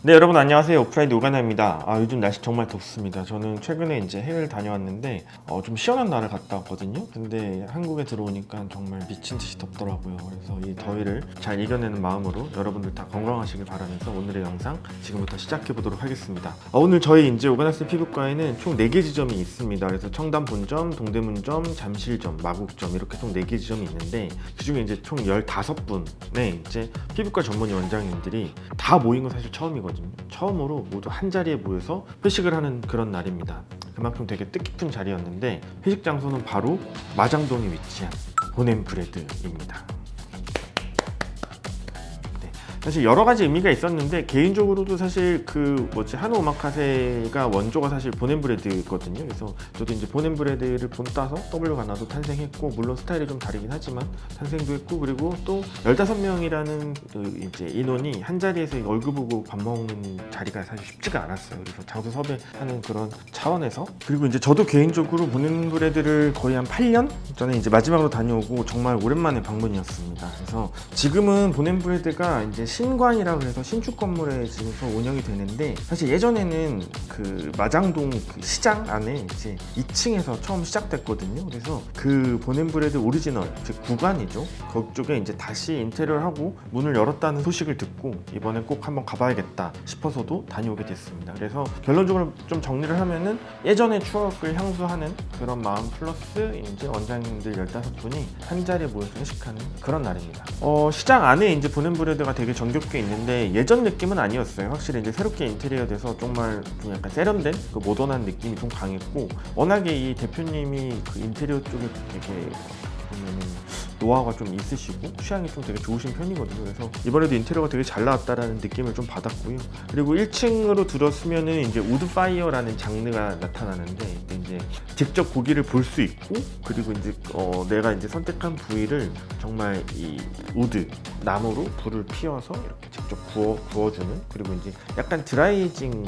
네 여러분 안녕하세요. 오프라이드 오가나입니다. 아 요즘 날씨 정말 덥습니다. 저는 최근에 이제 해외를 다녀왔는데 어, 좀 시원한 나라를 갔다 왔거든요. 근데 한국에 들어오니까 정말 미친 듯이 덥더라고요. 그래서 이 더위를 잘 이겨내는 마음으로 여러분들 다 건강하시길 바라면서 오늘의 영상 지금부터 시작해 보도록 하겠습니다. 어, 오늘 저희 이제 오가나스 피부과에는 총 4개 지점이 있습니다. 그래서 청담 본점, 동대문점, 잠실점, 마곡점 이렇게 총 4개 지점이 있는데 그 중에 이제 총 15분의 이제 피부과 전문의 원장님들이 다 모인 건 사실 처음이거든요. 처음으로 모두 한 자리에 모여서 회식을 하는 그런 날입니다. 그만큼 되게 뜻깊은 자리였는데 회식 장소는 바로 마장동에 위치한 보냄브레드입니다. 네, 사실 여러 가지 의미가 있었는데 개인적으로도 사실 그 뭐지 한우 오마카세가 원조가 사실 보냄브레드거든요. 그래서 저도 이제 보냄브레드를 본따서 W 가나도 탄생했고 물론 스타일이 좀 다르긴 하지만 탄생도 했고 그리고 또 15명이라는 그 이제 인원이 한 자리에서 얼굴 보고 밥 먹는 자리가 사실 쉽지가 않았어요. 그래서 장소 섭외하는 그런 차원에서 그리고 이제 저도 개인적으로 보냄브레드를 거의 한 8년 전에 이제 마지막으로 다녀오고 정말 오랜만에 방문이었습니다. 그래서 지금은 보냄브레드가 이제 신관이라 그래서 신축 건물에 지금서 운영이 되는데 사실 예전에는 그 마장동 그 시장 안에 이제 2층에서 처음 시작됐거든요. 그래서 그 보냄브레드 오리지널 즉 구간이죠. 그쪽에 이제 다시 인테리어를 하고 문을 열었다는 소식을 듣고 이번에 꼭 한번 가봐야겠다 싶어서도 다녀오게 됐습니다. 그래서 결론적으로 좀 정리를 하면은 예전의 추억을 향수하는 그런 마음 플러스 이제 원장님들 15분이 한 자리에 모여서 회식하는 그런 날입니다. 어, 시장 안에 이제 보냄브레드가 되게 정겹게 있는데 예전 느낌은 아니었어요. 확실히 이제 새롭게 인테리어 돼서 정말 좀 약간 세련된 그 모던한 느낌이 좀 강했고 워낙에 이 대표님이 그 인테리어 쪽에 되게 보면은 노하우가 좀 있으시고 취향이 좀 되게 좋으신 편이거든요. 그래서 이번에도 인테리어가 되게 잘 나왔다라는 느낌을 좀 받았고요. 그리고 1층으로 들어서면은 이제 우드파이어라는 장르가 나타나는데 이제 직접 고기를 볼 수 있고 그리고 이제 어 내가 이제 선택한 부위를 정말 이 우드 나무로 불을 피워서 이렇게 직접 구워 구워주는 그리고 이제 약간 드라이징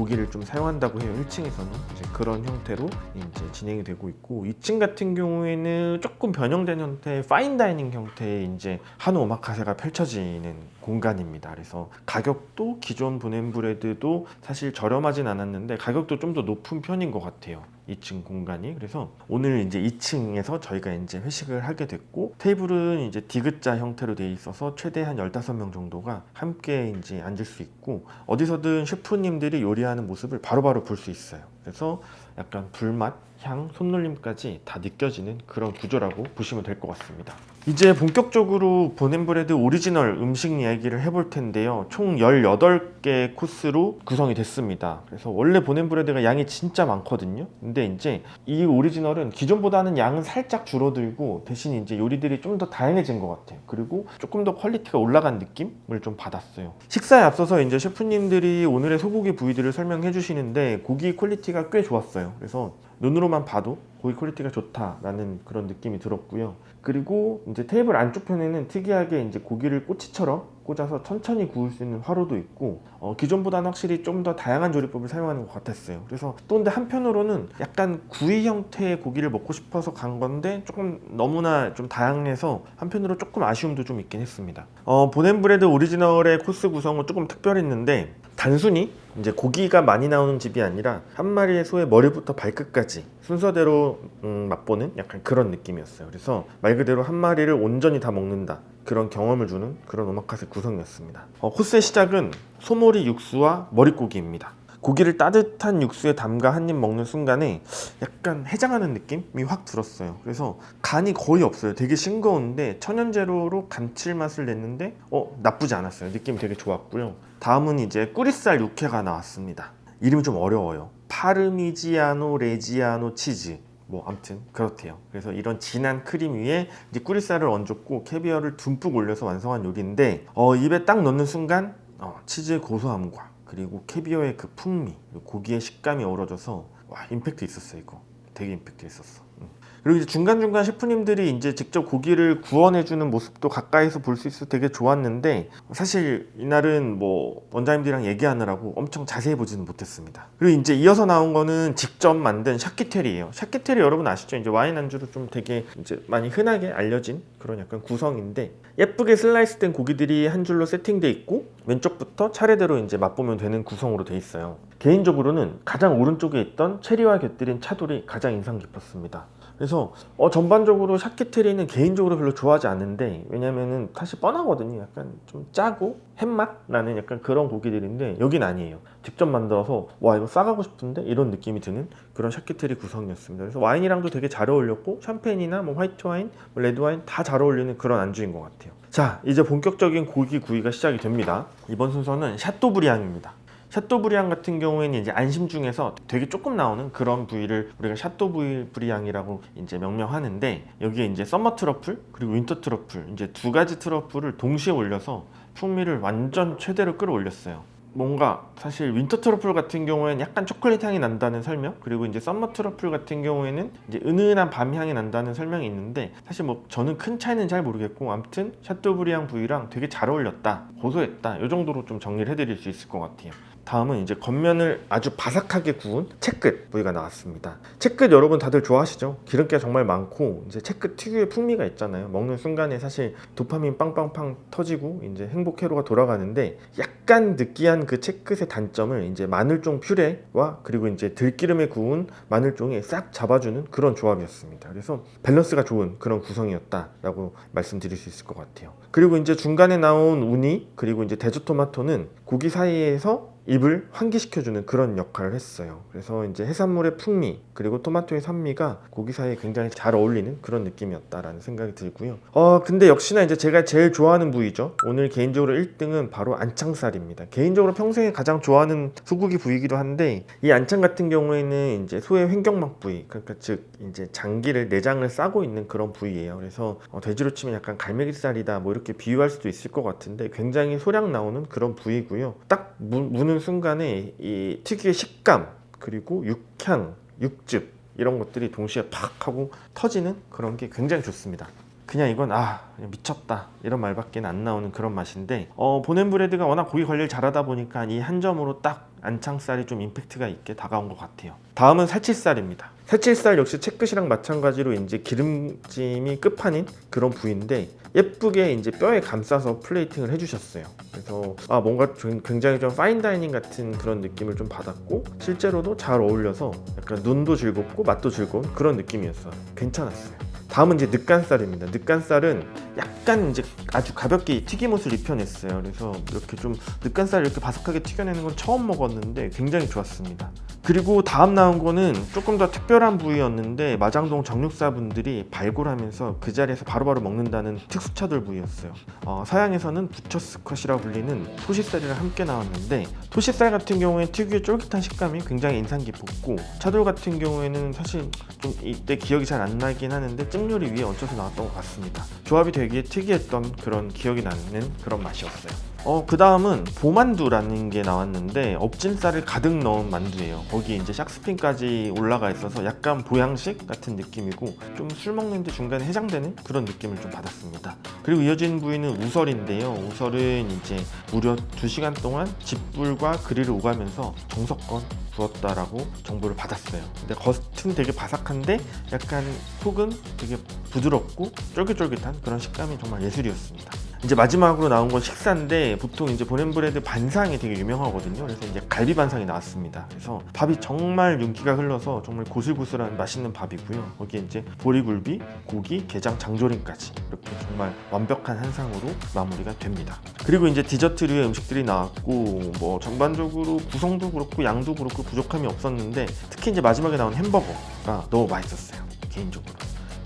고기를 좀 사용한다고 해요. 1층에서는 이제 그런 형태로 이제 진행이 되고 있고 2층 같은 경우에는 조금 변형된 형태의 파인 다이닝 형태의 이제 한우 오마카세가 펼쳐지는 공간입니다. 그래서 가격도 기존 보냄브레드도 사실 저렴하진 않았는데 가격도 좀 더 높은 편인 것 같아요. 2층 공간이 그래서 오늘 이제 2층에서 저희가 이제 회식을 하게 됐고 테이블은 이제 디귿자 형태로 되어 있어서 최대한 15명 정도가 함께 이제 앉을 수 있고 어디서든 셰프님들이 요리하는 모습을 바로바로 볼 수 있어요. 그래서 약간 불맛, 향, 손놀림까지 다 느껴지는 그런 구조라고 보시면 될 것 같습니다. 이제 본격적으로 보냄브레드 오리지널 음식 이야기를 해볼 텐데요. 총 18개 코스로 구성이 됐습니다. 그래서 원래 보냄브레드가 양이 진짜 많거든요. 근데 이제 이 오리지널은 기존보다는 양은 살짝 줄어들고 대신 이제 요리들이 좀 더 다양해진 것 같아요. 그리고 조금 더 퀄리티가 올라간 느낌을 좀 받았어요. 식사에 앞서서 이제 셰프님들이 오늘의 소고기 부위들을 설명해 주시는데 고기 퀄리티가 꽤 좋았어요. 그래서 눈으로만 봐도 고기 퀄리티가 좋다라는 그런 느낌이 들었고요. 그리고 이제 테이블 안쪽 편에는 특이하게 이제 고기를 꼬치처럼 꽂아서 천천히 구울 수 있는 화로도 있고 어, 기존보다는 확실히 좀 더 다양한 조리법을 사용하는 것 같았어요. 그래서 또 근데 한편으로는 약간 구이 형태의 고기를 먹고 싶어서 간 건데 조금 너무나 좀 다양해서 한편으로 조금 아쉬움도 좀 있긴 했습니다. 어, 보냄브레드 오리지널의 코스 구성은 조금 특별했는데 단순히 이제 고기가 많이 나오는 집이 아니라 한 마리의 소의 머리부터 발끝까지 순서대로 음, 맛보는 약간 그런 느낌이었어요. 그래서 말 그대로 한 마리를 온전히 다 먹는다. 그런 경험을 주는 그런 오마카세 구성이었습니다. 어, 코스의 시작은 소모리 육수와 머릿고기입니다. 고기를 따뜻한 육수에 담가 한 입 먹는 순간에 약간 해장하는 느낌이 확 들었어요. 그래서 간이 거의 없어요. 되게 싱거운데 천연재료로 감칠맛을 냈는데 어 나쁘지 않았어요. 느낌이 되게 좋았고요. 다음은 이제 꾸리살 육회가 나왔습니다. 이름이 좀 어려워요. 파르미지아노 레지아노 치즈. 뭐 아무튼 그렇대요. 그래서 이런 진한 크림 위에 이제 꾸리살을 얹었고 캐비어를 듬뿍 올려서 완성한 요리인데 어, 입에 딱 넣는 순간 어, 치즈의 고소함과 그리고 캐비어의 그 풍미, 고기의 식감이 어우러져서 와 임팩트 있었어 이거. 되게 임팩트 있었어. 음. 그리고 이제 중간중간 셰프님들이 이제 직접 고기를 구워내주는 모습도 가까이서 볼 수 있어서 되게 좋았는데 사실 이날은 뭐 원장님들이랑 얘기하느라고 엄청 자세히 보지는 못했습니다. 그리고 이제 이어서 나온 거는 직접 만든 샤키테리예요. 샤키테리 여러분 아시죠? 이제 와인 안주로 좀 되게 이제 많이 흔하게 알려진 그런 약간 구성인데 예쁘게 슬라이스된 고기들이 한 줄로 세팅돼 있고 왼쪽부터 차례대로 이제 맛보면 되는 구성으로 돼 있어요. 개인적으로는 가장 오른쪽에 있던 체리와 곁들인 차돌이 가장 인상 깊었습니다. 그래서 어, 전반적으로 샤키테리는 개인적으로 별로 좋아하지 않는데 왜냐면은 사실 뻔하거든요. 약간 좀 짜고 햇맛 나는 약간 그런 고기들인데 여긴 아니에요. 직접 만들어서 와 이거 싸가고 싶은데 이런 느낌이 드는 그런 샤키테리 구성이었습니다. 그래서 와인이랑도 되게 잘 어울렸고 샴페인이나 뭐 화이트 와인, 뭐 레드 와인 다 잘 어울리는 그런 안주인 것 같아요. 자 이제 본격적인 고기 구이가 시작이 됩니다. 이번 순서는 샤또브리앙입니다. 샤또브리앙 같은 경우에는 이제 안심 중에서 되게 조금 나오는 그런 부위를 우리가 샤또브리앙이라고 이제 명명하는데 여기에 이제 썸머 트러플 그리고 윈터 트러플 이제 두 가지 트러플을 동시에 올려서 풍미를 완전 최대로 끌어올렸어요. 뭔가 사실 윈터 트러플 같은 경우에는 약간 초콜릿 향이 난다는 설명 그리고 이제 썸머 트러플 같은 경우에는 이제 은은한 밤 향이 난다는 설명이 있는데 사실 뭐 저는 큰 차이는 잘 모르겠고 아무튼 샤또브리앙 부위랑 되게 잘 어울렸다 고소했다 이 정도로 좀 정리를 해드릴 수 있을 것 같아요 다음은 이제 겉면을 아주 바삭하게 구운 채끝 부위가 나왔습니다. 채끝 여러분 다들 좋아하시죠? 기름기가 정말 많고 이제 채끝 특유의 풍미가 있잖아요. 먹는 순간에 사실 도파민 빵빵빵 터지고 이제 행복 회로가 돌아가는데 약간 느끼한 그 채끝의 단점을 이제 마늘종 퓨레와 그리고 이제 들기름에 구운 마늘종이 싹 잡아주는 그런 조합이었습니다. 그래서 밸런스가 좋은 그런 구성이었다라고 말씀드릴 수 있을 것 같아요. 그리고 이제 중간에 나온 우니 그리고 이제 데즈토마토는 고기 사이에서 입을 환기시켜주는 그런 역할을 했어요. 그래서 이제 해산물의 풍미 그리고 토마토의 산미가 고기 사이에 굉장히 잘 어울리는 그런 느낌이었다라는 생각이 들고요. 어 근데 역시나 이제 제가 제일 좋아하는 부위죠. 오늘 개인적으로 1등은 바로 안창살입니다. 개인적으로 평생에 가장 좋아하는 소고기 부위이기도 한데 이 안창 같은 경우에는 이제 소의 횡격막 부위 그러니까 즉 이제 장기를 내장을 싸고 있는 그런 부위예요. 그래서 어, 돼지로 치면 약간 갈매기살이다 뭐 이렇게 비유할 수도 있을 것 같은데 굉장히 소량 나오는 그런 부위고요. 딱 무, 무는 순간에 이 특유의 식감 그리고 육향, 육즙 이런 것들이 동시에 팍 하고 터지는 그런 게 굉장히 좋습니다. 그냥 이건 아 미쳤다 이런 말밖에 안 나오는 그런 맛인데 어, 보넨브레드가 워낙 고기 관리를 잘하다 보니까 이 한 점으로 딱 안창살이 좀 임팩트가 있게 다가온 것 같아요. 다음은 살치살입니다. 살치살 역시 채끝이랑 마찬가지로 이제 기름짐이 끝판인 그런 부위인데 예쁘게 이제 뼈에 감싸서 플레이팅을 해주셨어요. 그래서 아 뭔가 좀 굉장히 좀 파인 다이닝 같은 그런 느낌을 좀 받았고 실제로도 잘 어울려서 약간 눈도 즐겁고 맛도 즐거운 그런 느낌이었어요. 괜찮았어요. 다음은 이제 늑간살입니다. 늑간살은 약간 이제 아주 가볍게 튀김옷을 입혀냈어요. 그래서 이렇게 좀 늑간살 이렇게 바삭하게 튀겨내는 건 처음 먹었는데 굉장히 좋았습니다. 그리고 다음 나온 거는 조금 더 특별한 부위였는데 마장동 정육사분들이 발굴하면서 그 자리에서 바로바로 먹는다는 특수차돌 부위였어요. 어, 서양에서는 부처 스컷이라 불리는 토시살이랑 함께 나왔는데 토시살 같은 경우에 특유의 쫄깃한 식감이 굉장히 인상 깊었고 차돌 같은 경우에는 사실 좀 이때 기억이 잘 안 나긴 하는데 찜 요리 위에 얹혀서 나왔던 것 같습니다. 조합이 되게 특이했던 그런 기억이 나는 그런 맛이었어요. 어, 그 다음은 보만두라는 게 나왔는데 엎진살을 가득 넣은 만두예요. 거기 이제 샥스핀까지 올라가 있어서 약간 보양식 같은 느낌이고 좀 술 먹는데 중간에 해장되는 그런 느낌을 좀 받았습니다. 그리고 이어진 부위는 우설인데요. 우설은 이제 무려 2시간 동안 집불과 그릴을 오가면서 정석권 구웠다라고 정보를 받았어요. 근데 겉은 되게 바삭한데 약간 속은 되게 부드럽고 쫄깃쫄깃한 그런 식감이 정말 예술이었습니다. 이제 마지막으로 나온 건 식사인데 보통 이제 보넨브레드 반상이 되게 유명하거든요. 그래서 이제 갈비 반상이 나왔습니다. 그래서 밥이 정말 윤기가 흘러서 정말 고슬고슬한 맛있는 밥이고요. 거기에 이제 보리굴비, 고기, 게장, 장조림까지 이렇게 정말 완벽한 한상으로 마무리가 됩니다. 그리고 이제 디저트류의 음식들이 나왔고 뭐 전반적으로 구성도 그렇고 양도 그렇고 부족함이 없었는데 특히 이제 마지막에 나온 햄버거가 너무 맛있었어요. 개인적으로.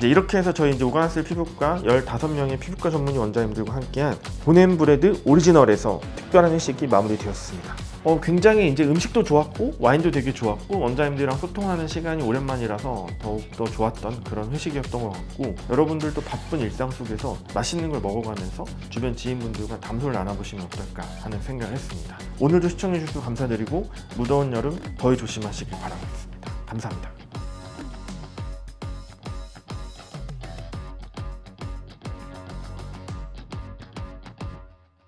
이제 이렇게 해서 저희 이제 오가나슬 피부과 15명의 피부과 전문의 원장님들과 함께한 보넨브레드 오리지널에서 특별한 회식이 마무리되었습니다. 어, 굉장히 이제 음식도 좋았고 와인도 되게 좋았고 원장님들이랑 소통하는 시간이 오랜만이라서 더욱더 좋았던 그런 회식이었던 것 같고 여러분들도 바쁜 일상 속에서 맛있는 걸 먹어가면서 주변 지인분들과 담소를 나눠보시면 어떨까 하는 생각을 했습니다. 오늘도 시청해주셔서 감사드리고 무더운 여름 더위 조심하시길 바라겠습니다. 감사합니다.